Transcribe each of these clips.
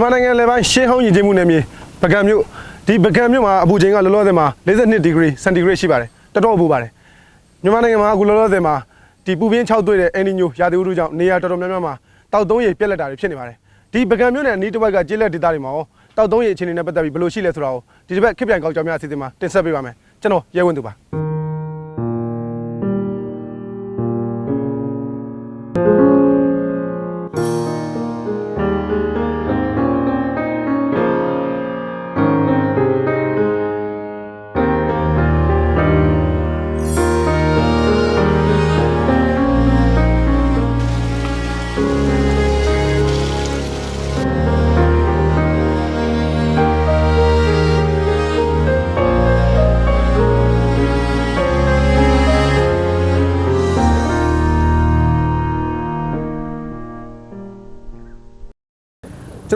မြန်မာနိုင်ငံလေပိုင်းရှင်းဟောင်းယဉ်ကျေးမှုနယ်မြေပကံမြို့ဒီပကံမြို့မှာအပူချိန်ကလောလောဆယ်မှာ42ဒီဂရီစင်တီဂရိတ်ရှိပါတယ်တော်တော်ပူပါတယ်မြန်မာနိုင်ငံမှာအခုလောလောဆယ်မှာဒီပူပြင်း6တွေ့တဲ့အန်နီညိုရာသီဥတုကြောင့်နေရာတော်တော်များများမှာတောက်သုံးရေပြက်လက်တာတွေဖြစ်နေပါတယ်ဒီပကံမြို့နယ်အနီးတစ်ဝိုက်ကကျေးလက်ဒေသတွေမှာရောတောက်သုံးရေအခြေအနေနဲ့ပတ်သက်ပြီးဘယ်လိုရှိလဲဆိုတာကိုဒီတစ်ပတ်ခစ်ပြန်ကောက်ကြောင်များအစီအစဉ်မှာတင်ဆက်ပေးပါမယ်ကျွန်တော်ရဲဝင်းသူပါ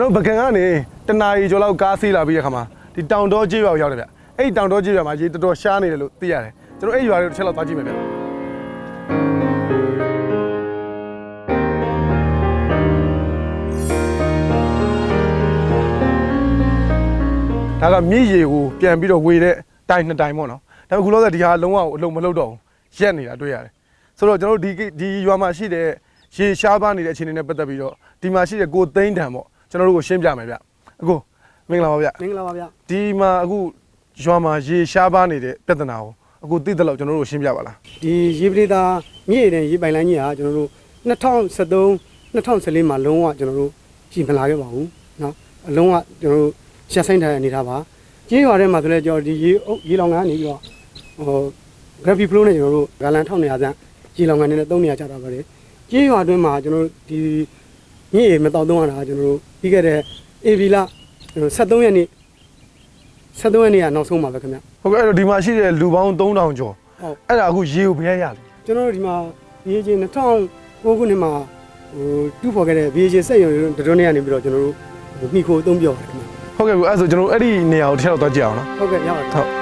ကျွန်တော်ပကံကနေတနာရီကျော်လောက်ကားဆေးလာပြီးတဲ့ခါမှာဒီတောင်တော်ကျေးရွာကိုရောက်တယ်ဗျအဲ့ဒီတောင်တော်ကျေးရွာမှာရေတော်တော်ရှားနေတယ်လို့သိရတယ်ကျွန်တော်အဲ့ဒီရွာလေးကိုတစ်ချက်လောက်သွားကြည့်မယ်ဗျဒါကမြည်ရေကိုပြန်ပြီးတော့ဝေတဲ့တိုင်နှစ်တိုင်ပေါ့နော်ဒါပေမဲ့ခုလောဆယ်ဒီဟာလုံးဝအလုံးမလုံးတော့ဘူးရက်နေတာတွေ့ရတယ်ဆိုတော့ကျွန်တော်တို့ဒီဒီရွာမှာရှိတဲ့ရေရှားပါနေတဲ့အခြေအနေနဲ့ပတ်သက်ပြီးတော့ဒီမှာရှိတဲ့ကိုသိန်းတန်ပေါ့ ကျွန်တော်တို့ကိုရှင်းပြမယ်ဗျအခုမင်္ဂလာပါဗျ မင်္ဂလာပါဗျ ဒီမှာအခုရွာမှာရေရှားပါနေတဲ့ပြဿနာကိုအခုသိတဲ့လောက်ကျွန်တော်တို့ကိုရှင်းပြပါလား ဒီရေပရိသာမြေရည်တဲ့ရေပိုင်လိုင်းကြီးဟာကျွန်တော်တို့2013 2014မှာလုံးဝကျွန်တော်တို့ကြည်မလာခဲ့ပါဘူးเนาะအလုံးဝကျွန်တော်တို့ရှက်ဆိုင်ထားတဲ့အနေထားပါကြေးရွာထဲမှာဆိုလဲကျွန်တော်ဒီရေအုပ်ရေလောင်ကနေပြီးတော့ဟို gravity flow နဲ့ကျွန်တော်တို့ဂါလန်1900ကျန်ရေလောင်ကနေနဲ့300ကျတာပါတယ်ကြေးရွာအတွင်းမှာကျွန်တော်တို့ဒီ မြေရည်မတောက်သုံးရတာကျွန်တော်တို့ပြီးခဲ့တဲ့ AB လ73ရက်နေ့73ရက်နေ့ကနောက်ဆုံးပါပဲခင်ဗျဟုတ်ကဲ့အဲ့တော့ဒီမှာရှိတဲ့လူပေါင်း3000ကျော်ဟုတ်အဲ့ဒါအခုရေကိုဘယ်ရရလဲကျွန်တော်တို့ဒီမှာ VAJ 2009ခုနှစ်မှာဟိုတူဖော်ခဲ့တဲ့ VAJ စက်ရုံတွေတတွန်းနေရနေပြီးတော့ကျွန်တော်တို့ဟိုမိခိုအသုံးပြောပါတယ်ခင်ဗျဟုတ်ကဲ့ကူအဲ့ဒါဆိုကျွန်တော်တို့အဲ့ဒီနေရာကိုတစ်ချက်တော့သွားကြည့်အောင်နော်ဟုတ်ကဲ့ရပါတယ်ဟုတ်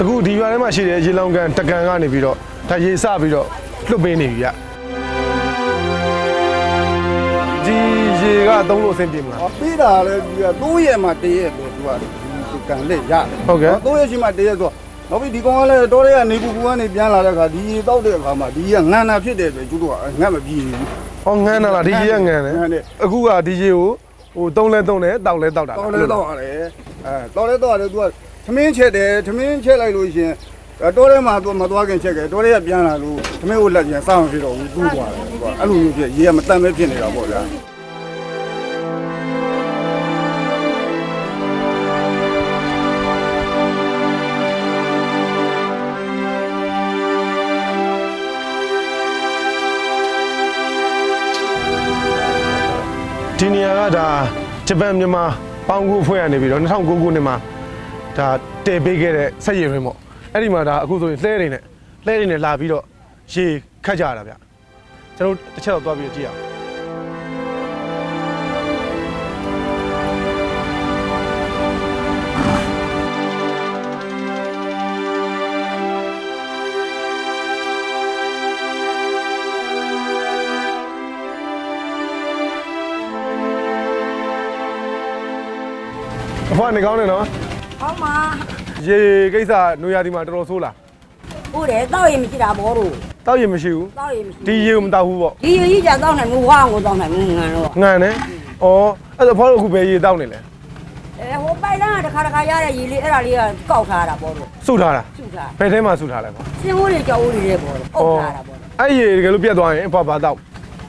အခုဒီရွာထဲမှာရှိတဲ့ရေလောင်ကန်တကန်ကနေပြီးတော့ဒါရေစပြီးတော့လွတ်ပေးနေပြီဗျဒီရေကသုံးလို့အဆင်ပြေမလား။ပြီးတာလည်းဒီက3ရက်မှ1ရက်ပဲသူကဒီကန်လက်ရတယ်။ဟုတ်ကဲ့3ရက်ရှိမှ1ရက်ဆိုနောက်ပြီးဒီကောင်ကလည်းတော်ရဲကနေပူပူကနေပြန်လာတဲ့အခါဒီရေတောက်တဲ့အခါမှာဒီကငန်းနာဖြစ်တဲ့အတွက်ကျုပ်တို့ကငတ်မပြေဘူးဟောငန်းလာလားဒီရေကငန်းတယ်ငန်းတယ်အခုကဒီရေကိုဟိုသုံးလဲသုံးတယ်တောက်လဲတောက်တာ။တောက်လဲတောက်ရတယ်။အဲတောက်လဲတောက်ရတယ်သူက သမင်းချက်တယ်သမင်းချက်လိုက်လို့ရှိရင်တော်ရဲမှာသူမသွားခင်ချက်ခဲ့တော်ရဲကပြန်လာလို့သမင်းကိုလက်ပြန်စောင့်ဖြစ်တော့ဘူးတူးသွားတယ်သူကအဲ့လိုမျိုးဖြစ်ရေကမတန်ပဲဖြစ်နေတာပေါ့ဗျာ။ဒီနေရာကဒါဂျပန်မြန်မာပေါင်းကူအဖွဲ့ကနေပြီးတော့2009ခုနှစ်မှာ ဒါတည်ပေးခဲ့တဲ့ဆက်ရည်ရင်းပေါ့အဲ့ဒီမှာဒါအခုဆိုရင်လှဲတွေနဲ့လှဲတွေနဲ့လာပြီးတော့ရေခတ်ကြရတာဗျကျွန်တော်တို့တစ်ချက်တော့သွားပြီးတော့ကြည့်အောင်အဖွားနေကောင်းနေနော် ဟောင်းမှာရေကိစ္စနွေရာသီမှာတော်တော်ဆိုးလာဟုတ်တယ်တောက်ရင်မရှိတာဘောတို့တောက်ရေမရှိဘူးတောက်ရင်မရှိဒီရေကိုမတောက်ဘူးပေါ့ဒီရကြီးကြတောက်နိုင်မှုဝါကိုတောက်နိုင်မှုငန်တော့ငံတယ်ဩအဲ့ဒါအဖွားတို့အခုပဲရေတောက်နေလဲအဲဟိုပိုက်လန်းကတစ်ခါတစ်ခါရတဲ့ရေလေးအဲ့ဒါလေးကကောက်ထားတာဘောတို့စုထားတာစုထားဘယ်ထဲမှာစုထားလဲပေါ့စင်းမိုးတွေကြောက်ဦးတွေတဲ့ဘောတို့အုပ်ထားတာဘောတို့အဲ့ရေတကယ်လို့ပြတ်သွားရင်အဖွားဘာတောက်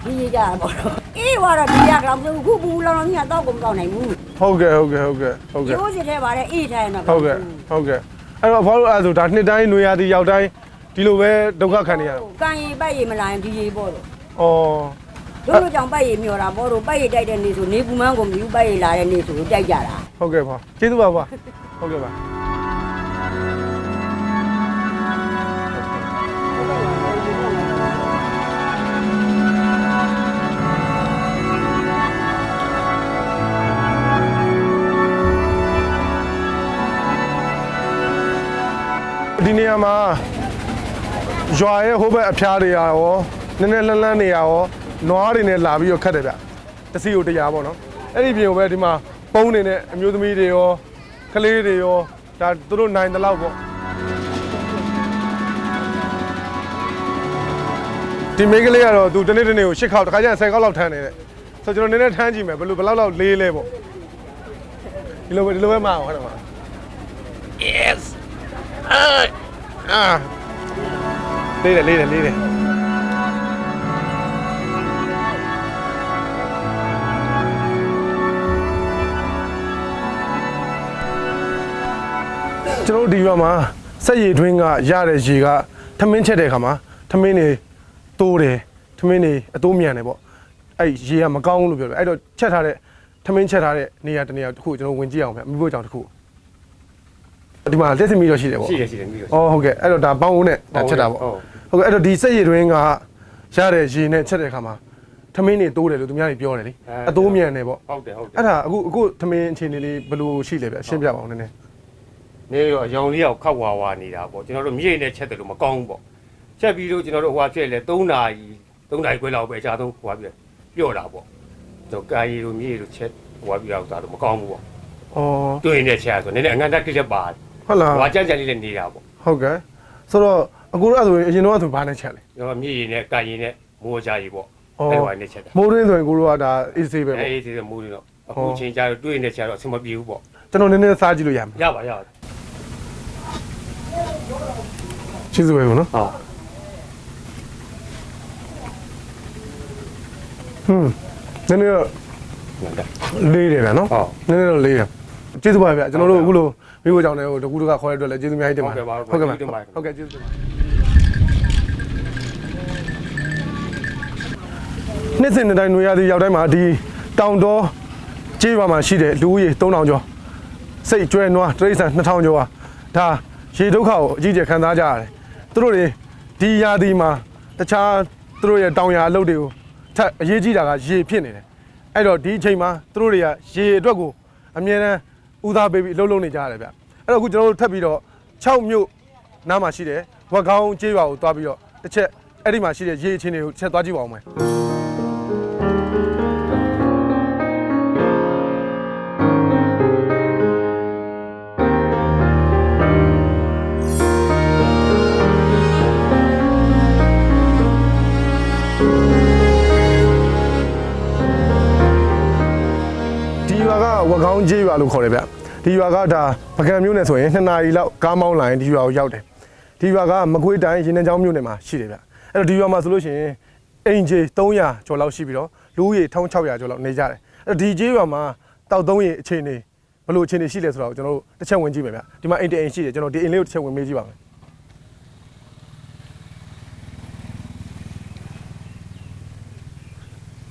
ဒီရကြတာဘောတို့အေးဝါတော့ဒီရကောင်ခုပူလောင်လောင်ကြီးတောက်ကုန်တောက်နိုင်ဘူးဟုတ်ကဲ့ဟုတ်ကဲ့ဟုတ်ကဲ့ဟုတ်ကဲ့ရိုးစီထဲပါတဲ့အေးထိုင်တော့ဟုတ်ကဲ့ဟုတ်ကဲ့အဲ့တော့အဖွားတို့အဲ့ဒါဆိုဒါနှစ်တိုင်းနွေရာသီရောက်တိုင်းဒီလိုပဲဒုက္ခခံနေရတာကံရီပိုက်ရီမလာရင်ဒီရေဘောတို့ဩတို့တို့ကြောင့်ပိုက်ရီမျောတာဘောတို့ပိုက်ရီတိုက်တဲ့နေဆိုနေပူမန်းကုန်ပြီပိုက်ရီလာတဲ့နေဆိုတိုက်ကြတာဟုတ်ကဲ့ဖွာကျေးဇူးပါဖွာဟုတ်ကဲ့ပါ နေရာမှာရွာရဲ့ဟိုဘက်အဖျားတွေရောနည်းနည်းလန်းလန်းနေရရောနွားတွေနဲ့လာပြီးတော့ခတ်တယ်ဗျတစီကိုတရားပေါ့နော်အဲ့ဒီပြင်ကိုပဲဒီမှာပုံးနေတဲ့အမျိုးသမီးတွေရောကလေးတွေရောဒါသူတို့နိုင်တဲ့လောက်ပေါ့ဒီမိန်းကလေးကတော့သူတနေ့တနေ့ကို၈ခေါက်တစ်ခါကျရင်10ခေါက်လောက်ထမ်းနေတဲ့ဆိုတော့ကျွန်တော်နည်းနည်းထမ်းကြည့်မယ်ဘယ်လိုဘယ်လောက်လောက်လေးလဲပေါ့ဒီလိုပဲဒီလိုပဲမအောင်ဟုတ်တယ်မ Yes အာ လေးတယ်လေးတယ်လေးတယ်ကျွန်တော်တို့ဒီရွာမှာစက်ရည်တွင်းကရတဲ့ရေကထမင်းချက်တဲ့အခါမှာထမင်းတွေတိုးတယ်ထမင်းတွေအတိုးမြန်တယ်ပေါ့အဲ့ရေကမကောင်းဘူးလို့ပြောတယ်အဲ့တော့ချက်ထားတဲ့ထမင်းချက်ထားတဲ့နေရာတစ်နေရာတစ်ခုကျွန်တော်ဝင်ကြည့်အောင်ဗျအမိဖို့ကြောင့်တစ်ခု ဒီမှာလက်စမီတော့ရှိတယ်ပေါ့ရှိတယ်ရှိတယ်မိရောဩဟုတ်ကဲ့အဲ့တော့ဒါပေါင်းဦးနဲ့ဒါချက်တာပေါ့ဟုတ်ကဲ့အဲ့တော့ဒီစက်ရည်တွင်းကရတဲ့ရည်နဲ့ချက်တဲ့အခါမှာသမင်းတွေတိုးတယ်လို့သူများတွေပြောတယ်လေအတိုးမြန်တယ်ပေါ့ဟုတ်တယ်ဟုတ်တယ်အဲ့ဒါအခုအခုသမင်းအခြေအနေလေးဘယ်လိုရှိလဲဗျရှင်းပြပါအောင်နည်းနည်းနေရောအယောင်လေးရောက်ခောက်ဝါဝါနေတာပေါ့ကျွန်တော်တို့မြိတ်နဲ့ချက်တယ်လို့မကောင်းဘူးပေါ့ချက်ပြီးတော့ကျွန်တော်တို့ဟွာဖြစ်လဲ3နာရီ3နာရီခွဲလောက်ပဲအခြားဆုံးဟွာပြပြော့တာပေါ့ကျွန်တော်ကာရီလိုမြိတ်လိုချက်ဟွာပြရောက်တာတော့မကောင်းဘူးပေါ့ဩတွေ့နေတဲ့ချက်ဆိုနည်းနည်းအငန်တက်ခက်ချက်ပါတယ် ဟုတ်လားဟိုဟာကြမ်းကြမ်းလေးလည်းနေတာပေါ့ဟုတ်ကဲ့ဆိုတော့အခုတော့အဲ့ဆိုရင်အရင်တော့ဆိုဘာနဲ့ချက်လဲကျွန်တော်မြေရည်နဲ့ကာရီနဲ့မိုးကြရီပေါ့ဩအဲ့ဟိုနဲ့ချက်တာမိုးရင်းဆိုရင်ကိုတို့ကဒါအေးဆေးပဲပေါ့အေးဒီမိုးတွေတော့အခုချိန်ကျတော့တွေ့နေချက်တော့အဆင်မပြေဘူးပေါ့ကျွန်တော်နည်းနည်းစားကြည့်လို့ရမှာရပါရပါချစ်စွဲဘူးနော်ဟုတ်ဟွန်းနည်းနည်းတော့ဟုတ်တယ်လေးတယ်ဗျနော်ဟုတ်နည်းနည်းတော့လေးတယ် ကျေးဇူးပါဗျကျွန်တော်တို့အခုလိုမိဖို့ကြောင့်လည်းဟိုတကူတကခေါ်ရတဲ့အတွက်လည်းကျေးဇူးအများကြီးတင်ပါတယ် ဟုတ်ကဲ့ပါ ဟုတ်ကဲ့ပါ ကျေးဇူးတင်ပါတယ် ဟုတ်ကဲ့ကျေးဇူးတင်ပါတယ်နှစ်စဉ်နှစ်တိုင်းຫນွေရသည်ရောက်တိုင်းမှာဒီတောင်တော်ကျေးရွာမှာရှိတဲ့လူဦးရေ3000ကျော်စိတ်ကျွဲနွားတရိษံ2000ကျော်ဟာဒါရေဒုက္ခကိုအကြီးအကျယ်ခံစားကြရတယ်သူတို့တွေဒီရာသီမှာတခြားသူတို့ရဲ့တောင်ယာအလုပ်တွေကိုထပ်အရေးကြီးတာကရေဖြစ်နေတယ်အဲ့တော့ဒီအချိန်မှာသူတို့တွေကရေအတွက်ကိုအမြဲတမ်း ဦးစားပေးပြီးအလုပ်လုပ်နေကြရတယ်ဗျအဲ့တော့အခုကျွန်တော်တို့ထပ်ပြီးတော့6မြို့နားမှာရှိတယ်ဝက်ကောင်းကျေးရွာကိုသွားပြီးတော့တစ်ချက်အဲ့ဒီမှာရှိတဲ့ရေအချင်းတွေကိုတစ်ချက်သွားကြည့်ပါအောင်မယ်ဒီရွာကဝက်ကောင်းကျေးရွာလို့ခေါ်တယ်ဗျ ဒီရွာကဒါပကံမြို့နယ်ဆိုရင်2နာရီလောက်ကားမောင်းလာရင်ဒီရွာကိုရောက်တယ်ဒီရွာကမကွေးတိုင်းရင်နှန်းချောင်းမြို့နယ်မှာရှိတယ်ဗျအဲ့တော့ဒီရွာမှာဆိုလို့ရှိရင်အိမ်ခြေ300ကျော်လောက်ရှိပြီးတော့လူဦးရေ1600ကျော်လောက်နေကြတယ်အဲ့တော့ဒီကျေးရွာမှာတောက်သုံးရေအခြေအနေဘယ်လိုအခြေအနေရှိလဲဆိုတော့ကျွန်တော်တို့တစ်ချက်ဝင်ကြည့်မယ်ဗျဒီမှာအိမ်တအိမ်ရှိတယ်ကျွန်တော်ဒီအိမ်လေးကိုတစ်ချက်ဝင်မေးကြည့်ပါမယ်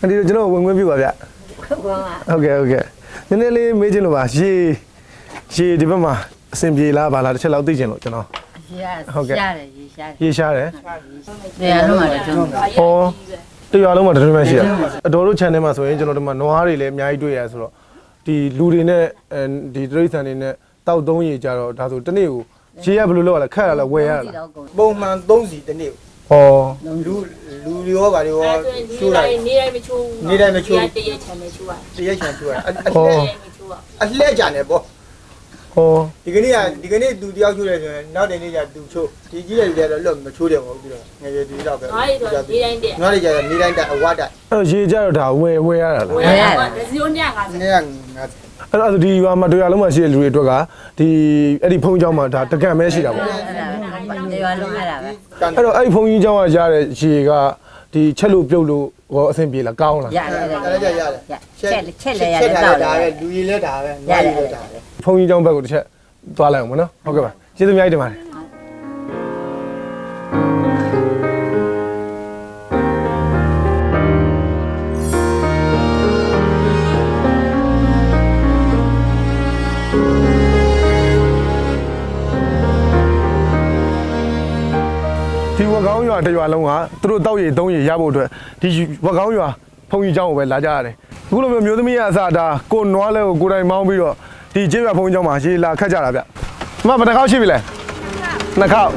အဲ့ဒီတော့ကျွန်တော်ဝင်ခွင့်ပြုပါဗျဟုတ်ပါမှာဟုတ်ကဲ့ဟုတ်ကဲ့နည်းနည်းလေးမေးချင်လို့ပါရေ ရေဒီဘက်မှာအဆင်ပြေလားဗလားတစ်ချက်လောက်သိချင်လို့ကျွန်တော်ဟုတ်ကဲ့ရတယ်ရေရှားတယ်ရေရှားတယ်တရားလုံးမှာတုံးဩတရားလုံးမှာတုံးမှရှိရအတော်တို့ channel မှာဆိုရင်ကျွန်တော်တို့မှာနွားတွေလည်းအများကြီးတွေ့ရဆိုတော့ဒီလူတွေနဲ့ဒီတရိษံတွေနဲ့တောက်သုံးရေကြတော့ဒါဆိုတနေ့ကိုရေရဘယ်လိုလုပ်ရလဲခက်ရလားဝယ်ရလားပုံမှန်3စီတနေ့ဩလူလူရောဗါတွေရောချိုးလိုက်နေတိုင်းမချိုးဘူးနေတိုင်းမချိုးဘူးတရက်ချန်ပဲချိုးရတရက်ချန်ချိုးရအလှဲ့ကြနေပေါ့ အော် ဒီကနေ့ကဒီကနေ့သူတယောက်ချိုးတယ်ဆိုရင်နောက်တဲ့နေ့ကျသူချိုးဒီကြီးတဲ့လူတွေကတော့လွတ်မချိုးတယ်မဟုတ်ဘူးပြီးတော့ငယ်ရွယ်ဒီတော့ပဲ ငါးရီတော့နေတိုင်းတဲ့ ငါးတွေကျတော့နေတိုင်းတက်အဝတ်တက် အဲ့ရေကြတော့ဒါဝယ်ဝယ်ရတာလား ဝယ်ရတာဒစီယိုညငါစ နေကငါ အဲ့ဒါဆိုဒီရွာမှာတရားလုံးမှာရှိတဲ့လူတွေအတွက်ကဒီအဲ့ဒီဖုန်းเจ้าမှာဒါတကံပဲရှိတာပေါ့ အဲ့ဒါတရားလုံးအဲ့ဒါပဲ ကန် အဲ့တော့အဲ့ဒီဖုန်းကြီးเจ้าကရတဲ့ရေကဒီချက်လို့ပြုတ်လို့ဟောအဆင်ပြေလားကောင်းလား ရတယ် အဲ့ဒါကြရတယ် ချက်ချက်လည်းရတယ် ချက် တောက် တာ တယ် ပဲလူကြီးလဲတာပဲငါး ရတယ် ကြီးလဲတာပဲ ဘုန်းကြီးကျောင်းဘက်ကိုတစ်ချက်သွားလိုက်အောင်ပေါ့နော်ဟုတ်ကဲ့ပါကျေးဇူးအများကြီးတင်ပါတယ်ဒီဝက်ကောင်းရွာတစ်ရွာလုံးကသူတို့တောက်ရည်သုံးရည်ရဖို့အတွက်ဒီဝက်ကောင်းရွာဘုန်းကြီးကျောင်းကိုပဲလာကြရတယ်အခုလိုမျိုးမျိုးသမီးရအစားဒါကိုနွားလဲကိုကိုယ်တိုင်မောင်းပြီးတော့ ဒီကျေးရွာဘုန်းကြီးကျောင်းမှာရေလာခတ်ကြတာဗျ။မဘယ်တစ်ခေါက်ရှိပြီလဲ။နှစ်ခေါက်။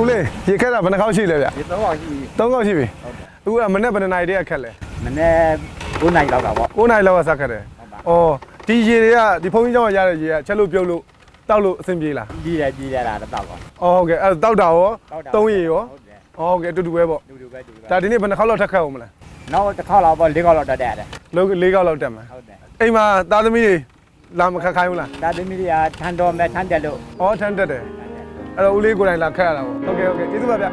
ဦးလေးရေခတ်တာဘယ်နှစ်ခေါက်ရှိလဲဗျ။ဒီသုံးအောင်ရှိပြီ။သုံးခေါက်ရှိပြီ။ဦးကမနေ့ဘယ်နှစ်နာရီတည်းကခတ်လဲ။မနေ့9နာရီလောက်ကပေါ့။9နာရီလောက်ကစခတ်တယ်။အော်ဒီရေတွေကဒီဘုန်းကြီးကျောင်းကရတဲ့ရေကချက်လို့ပြုတ်လို့ တောက်လို့အဆင်ပြေလားကြီးတယ်ကြီးတယ်လားတော့ပေါ့ဩဟုတ်ကဲ့အဲ့တောက်တာရောတောက်တာသုံးရေရောဟုတ်တယ်ဩဟုတ်ကဲ့အတူတူပဲပေါ့လူလူပဲလူပဲဒါဒီနေ့ဘယ်နှခေါက်လောက်ထက်ခတ်အောင်မလဲနောက်တစ်ခေါက်လောက်ပေါ့၄ခေါက်လောက်တက်တယ်ဟုတ်လုံး၄ခေါက်လောက်တက်မှာတယ်အိမ်မှာသားသမီးတွေလာမခက်ခိုင်းဘူးလားဒါသမီးတွေကထန်တော်မဲ့ထန်တယ်လို့ဩထမ်းတက်တယ်အဲ့တော့ဦးလေးကိုယ်တိုင်လာခက်ရတာပေါ့ဟုတ်ကဲ့ဟုတ်ကဲ့ကျေးဇူးပါဗျ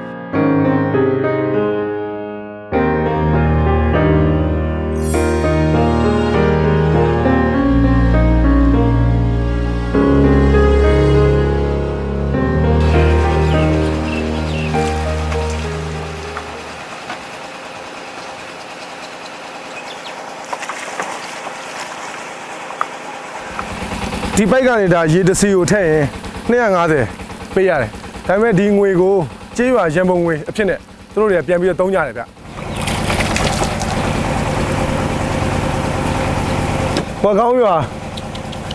ဒီပိုက်ကနေဒါရေတစ်စီကိုထည့်ရင်250ပေးရတယ်ဒါပေမဲ့ဒီငွေကိုကြေးရွာရန်ပုံငွေအဖြစ်နဲ့သူတို့တွေကပြန်ပြီးတော့သုံးကြတယ်ဗျဘွာကောင်းရွာ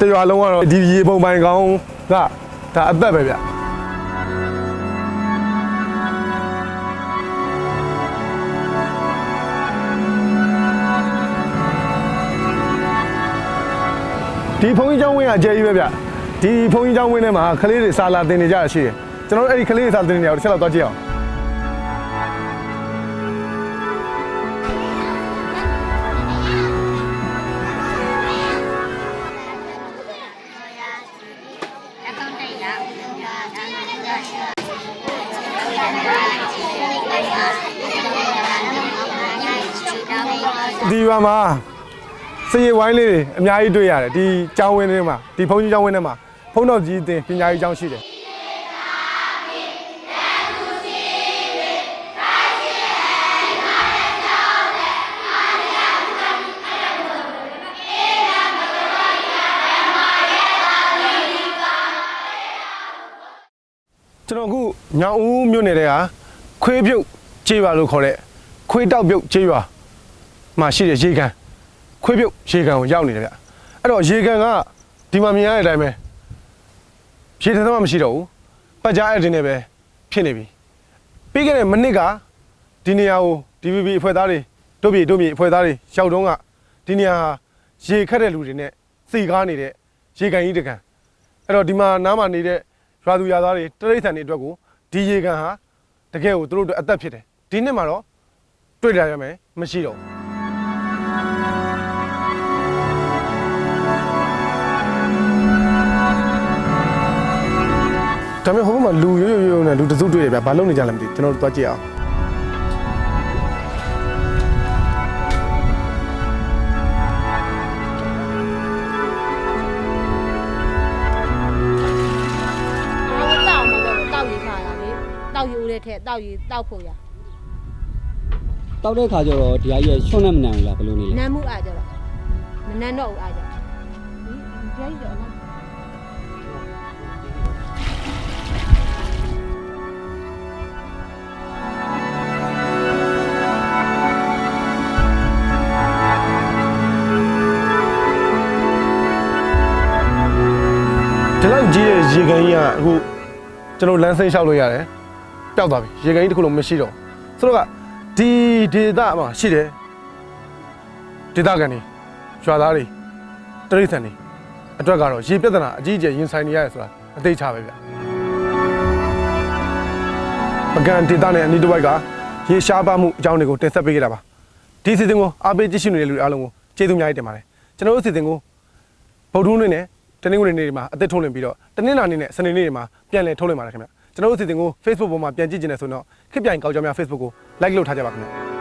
တရွာလုံးကတော့ဒီရေပုံပိုင်ကောင်းကဒါအသက်ပဲဗျ ဒီဖုန်းကြီးကျောင်းဝင်းကအကျယ်ကြီးပဲဗျဒီဖုန်းကြီးကျောင်းဝင်းထဲမှာကလေးတွေစာလာတင်နေကြတာရှိတယ်ကျွန်တော်တို့အဲ့ဒီကလေးတွေစာတင်နေကြအောင်တစ်ချက်လောက်သွားကြည့်အောင်ဒီရွာမှာ စည်ရဝိုင်းလေးတွေအများကြီးတွေ့ရတယ်ဒီကျောင်းဝင်းထဲမှာဒီဘုန်းကြီးကျောင်းဝင်းထဲမှာဘုန်းတော်ကြီးအတင်ပညာရေးကျောင်းရှိတယ်ကျွန်တော်အခုညောင်ဦးမြို့နယ်ထဲကခွေးပြုတ်ကျေးရွာလို့ခေါ်တဲ့ခွေးတောက်ပြုတ်ကျေးရွာမှာရှိတဲ့ရေကန် ခွေးပြုတ်ရေကန်ကိုရောက်နေတယ်ဗျအဲ့တော့ရေကန်ကဒီမှာမြင်ရတဲ့အတိုင်းပဲရေထမ်းမှမရှိတော့ဘူးပတ်ကြားအဲ့ဒီနဲ့ပဲဖြစ်နေပြီပြီးခဲ့တဲ့မနစ်ကဒီနေရာကို DVB အဖွဲ့သားတွေတို့ပြည်တို့ပြည်အဖွဲ့သားတွေရောက်တော့ကဒီနေရာဟာရေခတ်တဲ့လူတွေနဲ့စီကားနေတဲ့ရေကန်ကြီးတကန်အဲ့တော့ဒီမှာနားမှာနေတဲ့ရွာသူရွာသားတွေတရိษံတွေအတွက်ကိုဒီရေကန်ဟာတကယ်ကိုသူတို့အတွက်အသက်ဖြစ်တယ်ဒီနှစ်မှာတော့တွေ့လာရမယ်မရှိတော့ဘူး ဒါပေမဲ့ဟိုဘက်မှာလူရိုးရိုးရိုးနဲ့လူတစုတွေ့ရဗျာဘာလုပ်နေကြလဲမသိဘူးကျွန်တော်တို့သွားကြည့်အောင်တောက်မှာတော့တောက်ရည်ခါတာလေတောက်ရည်ဦးတဲ့ထက်တောက်ရည်တောက်ဖို့ရတောက်တဲ့ခါကျတော့ဒီအကြီးရွှွန့်နဲ့မနံဘူးလားဘယ်လိုနေလဲနမ်းမှုအားကြတော့မနမ်းတော့ဘူးအားကြဒီဒီကြီးတော့ က်ကြီးရဲ့ရေကန်ကြီးကအခုကျွန်တော်လမ်းစိမ်းလျှောက်လို့ရတယ်ပျောက်သွားပြီရေကန်ကြီးတစ်ခုလုံးမရှိတော့ဘူးဆိုတော့ကဒီဒေသမှာရှိတယ်ဒေသကန်တွေရွာသားတွေတရိษံတွေအတွက်ကတော့ရေပြဿနာအကြီးအကျယ်ရင်ဆိုင်နေရတယ်ဆိုတာအသိချပဲဗျပကံဒေသနဲ့အနီးတစ်ဝိုက်ကရေရှားပါမှုအကြောင်းတွေကိုတင်ဆက်ပေးခဲ့တာပါဒီစီစဉ်ကိုအားပေးကြည့်ရှုနေတဲ့လူတွေအားလုံးကိုကျေးဇူးအများကြီးတင်ပါတယ်ကျွန်တော်တို့စီစဉ်ကိုဗုဒ္ဓဟူးနေ့နဲ့ တနင်္ဂနွေနေ့တွေမှာအသက်ထုတ်လင်ပြီးတော့တနင်္လာနေ့နဲ့စနေနေ့တွေမှာပြန်လည်ထုတ်လင်ပါတယ်ခင်ဗျကျွန်တော်တို့အစီအစဉ်ကို Facebook ပေါ်မှာပြန်ကြည့်ကြည့်နေဆိုတော့ခစ်ပြိုင်ကောက်ကြောင်များ Facebook ကို like လုပ်ထားကြပါခင်ဗျ